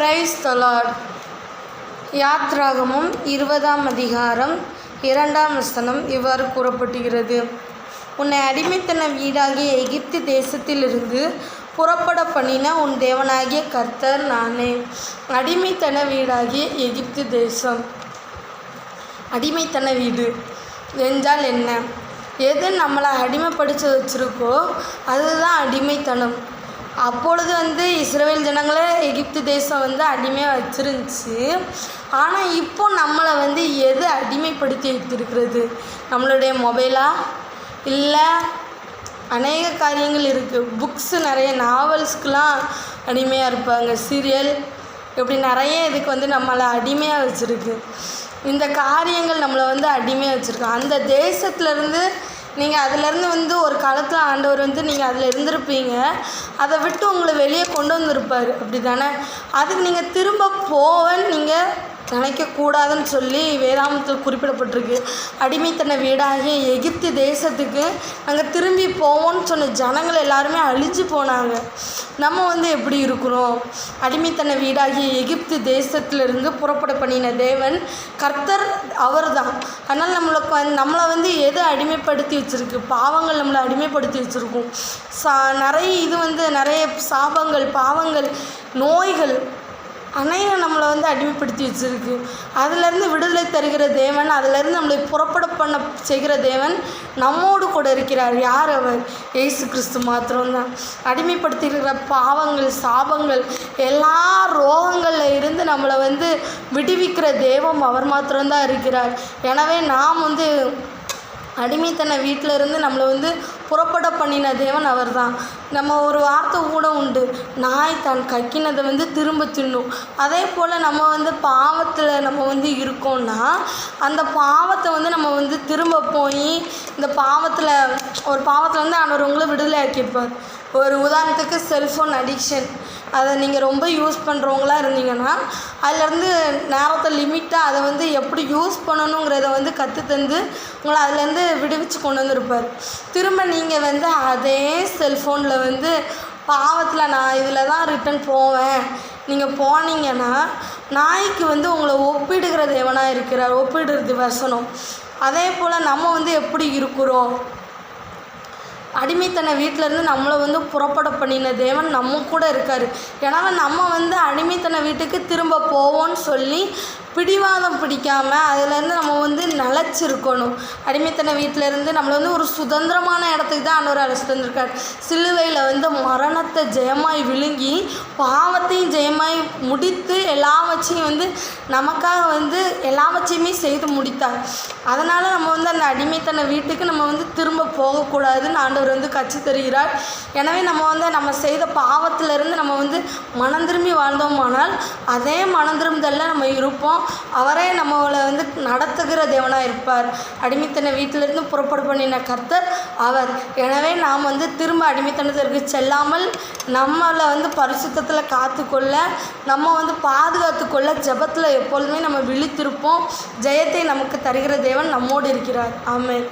Price தலாட் யாத்ராகமும் இருபதாம் அதிகாரம் இரண்டாம் வசனம் இவ்வாறு கூறப்பட்டுகிறது. உன்னை அடிமைத்தன வீடாகிய எகிப்து தேசத்திலிருந்து புறப்பட பண்ணின உன் தேவனாகிய கர்த்தர் நானே. அடிமைத்தன வீடாகிய எகிப்து தேசம். அடிமைத்தன வீடு என்றால் என்ன? எது நம்மளை அடிமைப்படுத்தி வச்சுருக்கோ அதுதான் அடிமைத்தனம். அப்பொழுது வந்து இஸ்ரேல் ஜனங்களை எகிப்து தேசம் வந்து அடிமையாக வச்சுருந்துச்சு. ஆனால் இப்போ நம்மளை வந்து எது அடிமைப்படுத்தி வைத்திருக்கிறது நம்மளுடைய மொபைலா? இல்லை அநேக காரியங்கள் இருக்குது புக்ஸு நிறைய நாவல்ஸ்க்கெலாம் அடிமையாக இருப்பாங்க. சீரியல் இப்படி நிறைய இதுக்கு வந்து நம்மளை அடிமையாக வச்சுருக்கு. இந்த காரியங்கள் நம்மளை வந்து அடிமையாக வச்சுருக்கு. அந்த தேசத்துலேருந்து நீங்கள் அதுலேருந்து வந்து ஒரு காலத்தில் ஆண்டவர் வந்து நீங்கள் அதில் இருந்திருப்பீங்க. அதை விட்டு உங்களை வெளியே கொண்டு வந்திருப்பார். அப்படி தானே அதுக்கு நீங்கள் திரும்ப போவேன்னு நீங்கள் நினைக்கக்கூடாதுன்னு சொல்லி வேதாமத்தில் குறிப்பிடப்பட்டிருக்கு. அடிமைத்தன வீடாகிய எகிப்து தேசத்துக்கு நாங்கள் திரும்பி போவோம்னு சொன்ன ஜனங்கள் எல்லாருமே அழிஞ்சு போனாங்க. நம்ம வந்து எப்படி இருக்கிறோம்? அடிமைத்தன வீடாகிய எகிப்து தேசத்திலிருந்து புறப்பட பண்ணின தேவன் கர்த்தர் அவர் தான் அதனால் நம்மளுக்கு வந்து நம்மளை வந்து எது அடிமைப்படுத்தி வச்சுருக்கு? பாவங்கள் நம்மளை அடிமைப்படுத்தி வச்சுருக்கும். சா நிறைய இது வந்து நிறைய சாபங்கள் பாவங்கள் நோய்கள் அநேகம் நம்மளை வந்து அடிமைப்படுத்தி வச்சுருக்கு. அதுலேருந்து விடுதலை தருகிற தேவன் அதுலேருந்து நம்மளை புறப்பட பண்ண செய்கிற தேவன் நம்மோடு கூட இருக்கிறார். யார் அவர்? இயேசு கிறிஸ்து மாத்திரம்தான். அடிமைப்படுத்தியிருக்கிற பாவங்கள் சாபங்கள் எல்லா ரோகங்களில் இருந்து நம்மளை வந்து விடுவிக்கிற தெய்வம் அவர் மாத்திரம்தான் இருக்கிறார். எனவே நாம் வந்து அடிமைத்தன வீட்டில் இருந்து நம்மளை வந்து புறப்பட பண்ணின தேவன் அவர் தான் நம்ம ஒரு வார்த்தை கூட உண்டு. நாய் தான் கக்கினதை வந்து திரும்ப தின்னும். அதே போல் நம்ம வந்து பாவத்தில் நம்ம வந்து இருக்கோம்னா அந்த பாவத்தை வந்து நம்ம வந்து திரும்ப போய் இந்த பாவத்தில் ஒரு பாவத்தில் வந்து ஆண்டவர் உங்களை விடுதலை ஆக்கியிருப்பார். ஒரு உதாரணத்துக்கு செல்ஃபோன் அடிக்ஷன் அதை நீங்கள் ரொம்ப யூஸ் பண்ணுறவங்களா இருந்தீங்கன்னா அதுலேருந்து நேரத்தை லிமிட்டாக அதை வந்து எப்படி யூஸ் பண்ணணுங்கிறத வந்து கற்றுத்தந்து உங்களை அதுலேருந்து விடுவிச்சு கொண்டு வந்திருப்பார். திரும்ப நீங்கள் வந்து அதே செல்ஃபோனில் வந்து பாவத்தில் நான் இதில் தான் ரிட்டன் போவேன். நீங்கள் போனீங்கன்னா நாய்க்கு வந்து உங்களை ஒப்பிடுகிற தேவனாக இருக்கிறார் ஒப்பிடுறது வசனம். அதே போல் நம்ம வந்து எப்படி இருக்கிறோம்? அடிமைத்தன வீட்டிலேருந்து நம்மளை வந்து புறப்பட பண்ணின தேவன் நம்ம கூட இருக்கார். எனவே நம்ம வந்து அடிமைத்தன வீட்டுக்கு திரும்ப போவோம்னு சொல்லி பிடிவாதம் பிடிக்காமல் அதுலேருந்து நம்ம வந்து நிலச்சிருக்கணும். அடிமைத்தன வீட்டிலேருந்து நம்மளை வந்து ஒரு சுதந்திரமான இடத்துக்கு தான் ஆண்டவர் அழைச்சிட்டு வந்திருக்காரு. சிலுவையில் வந்து மரணத்தை ஜெயமாய் விழுங்கி பாவத்தையும் ஜெயமாய் முடித்து எல்லாவற்றையும் வந்து நமக்காக வந்து எல்லாவற்றையுமே செய்து முடித்தார். அதனால் நம்ம வந்து அந்த அடிமைத்தன வீட்டுக்கு நம்ம வந்து திரும்ப போகக்கூடாதுன்னு ஆண்டவர் வந்து கட்சி தருகிறார். எனவே நம்ம வந்து நம்ம செய்த பாவத்திலிருந்து நம்ம வந்து மனம் திரும்பி வாழ்ந்தோமானால் அதே மனம் திரும்புதலில் நம்ம இருப்போம். அவரே நம்மளை வந்து நடத்துகிற தேவனாக இருப்பார். அடிமைத்தன வீட்டிலிருந்து புறப்பட பண்ணின கர்த்தர் அவர். எனவே நாம் வந்து திரும்ப அடிமைத்தனத்திற்கு செல்லாமல் நம்மளை வந்து பரிசுத்தத்தில் காத்துக்கொள்ள நம்ம வந்து பாதுகாத்துக்கொள்ள ஜெபத்தில் எப்பொழுதுமே நம்ம விழித்திருப்போம். ஜெயத்தை நமக்கு தருகிற தேவன் நம்மோடு இருக்கிறார். ஆமென்.